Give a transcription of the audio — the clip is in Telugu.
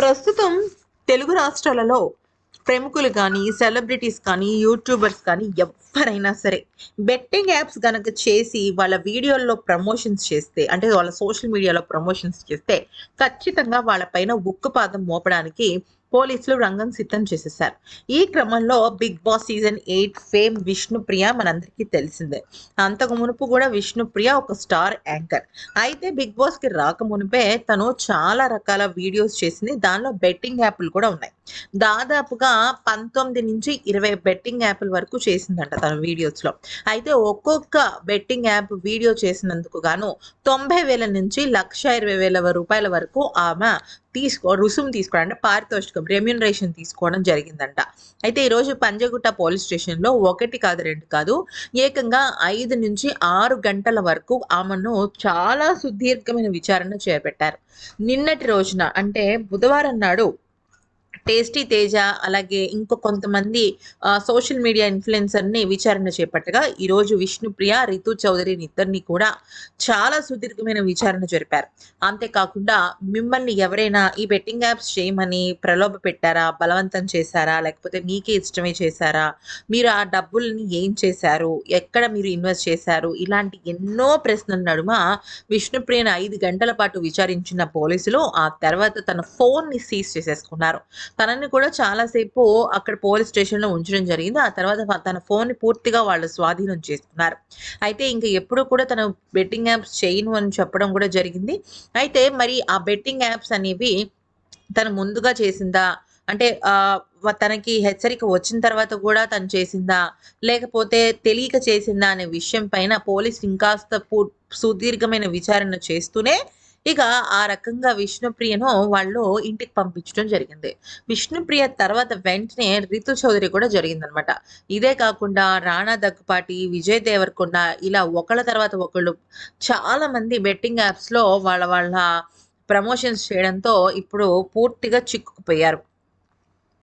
ప్రస్తుతం తెలుగు రాష్ట్రాలలో ప్రముఖులు కానీ సెలబ్రిటీస్ కానీ యూట్యూబర్స్ కానీ ఎవరైనా సరే బెట్టింగ్ యాప్స్ కనుక చేసి వాళ్ళ వీడియోల్లో ప్రమోషన్స్ చేస్తే అంటే వాళ్ళ సోషల్ మీడియాలో ప్రమోషన్స్ చేస్తే ఖచ్చితంగా వాళ్ళపైన ఉక్కుపాదం మోపడానికి పోలీసులు రంగం సిద్ధం చేసేసారు ఈ క్రమంలో Big Boss season eight fame Vishnupriya మనందరికీ తెలిసిందే. అంతకు మునుపు కూడా విష్ణుప్రియ ఒక స్టార్ యాంకర్. అయితే బిగ్ బాస్కి రాక మునిపే తను చాలా రకాల వీడియోస్ చేసింది. దానిలో బెట్టింగ్ యాప్లు కూడా ఉన్నాయి. దాదాపుగా పంతొమ్మిది నుంచి ఇరవై బెట్టింగ్ యాప్ల వరకు చేసిందంట తన వీడియోస్లో అయితే ఒక్కొక్క బెట్టింగ్ యాప్ వీడియో చేసినందుకు గాను తొంభై వేల నుంచి లక్ష ఇరవై వేల రూపాయల వరకు ఆమె తీసుకో రుసుము తీసుకోవడం అంటే పారితోషికం రెమ్యూనరేషన్ తీసుకోవడం జరిగిందంట. అయితే ఈరోజు పంజగుట్ట పోలీస్ స్టేషన్లో ఒకటి కాదు రెండు కాదు ఏకంగా ఐదు నుంచి ఆరు గంటల వరకు ఆమెను చాలా సుదీర్ఘమైన విచారణ చేపట్టారు. నిన్నటి రోజున అంటే బుధవారం నాడు టేస్టీ తేజ అలాగే ఇంకో కొంతమంది సోషల్ మీడియా ఇన్ఫ్లుయెన్సర్ని విచారణ చేపట్టగా ఈరోజు విష్ణుప్రియ రితు చౌదరిని ఇద్దరిని కూడా చాలా సుదీర్ఘమైన విచారణ జరిపారు. అంతేకాకుండా మిమ్మల్ని ఎవరైనా ఈ బెట్టింగ్ యాప్స్ చేయమని ప్రలోభ పెట్టారా? బలవంతం చేశారా? లేకపోతే మీకే ఇష్టమే చేశారా? మీరు ఆ డబ్బుల్ని ఏం చేశారు? ఎక్కడ మీరు ఇన్వెస్ట్ చేశారు? ఇలాంటి ఎన్నో ప్రశ్నల నడుమ విష్ణుప్రియను ఐదు గంటల పాటు విచారించిన పోలీసులు ఆ తర్వాత తన ఫోన్ని సీజ్ చేసేసుకున్నారు. తనని కూడా చాలాసేపు అక్కడ పోలీస్ స్టేషన్లో ఉంచడం జరిగింది. ఆ తర్వాత తన ఫోన్ని పూర్తిగా వాళ్ళు స్వాధీనం చేసుకున్నారు. అయితే ఇంకా ఎప్పుడు కూడా తను బెట్టింగ్ యాప్స్ చేయను అని చెప్పడం కూడా జరిగింది. అయితే మరి ఆ బెట్టింగ్ యాప్స్ అనేవి తను ముందుగా చేసిందా? అంటే తనకి హెచ్చరిక వచ్చిన తర్వాత కూడా తను చేసిందా? లేకపోతే తెలియక చేసిందా అనే విషయం పైన పోలీసు ఇంకాస్త సుదీర్ఘమైన విచారణ చేస్తూనే ఇక ఆ రకంగా విష్ణుప్రియను వాళ్ళు ఇంటికి పంపించడం జరిగింది. విష్ణుప్రియ తర్వాత వెంటనే రితు చౌదరి కూడా జరిగిందనమాట ఇదే కాకుండా రాణా దగ్గుపాటి విజయ్ దేవరకొండ ఇలా ఒకళ్ళ తర్వాత ఒకళ్ళు చాలా మంది బెట్టింగ్ యాప్స్లో వాళ్ళ వాళ్ళ ప్రమోషన్స్ చేయడంతో ఇప్పుడు పూర్తిగా చిక్కుకుపోయారు.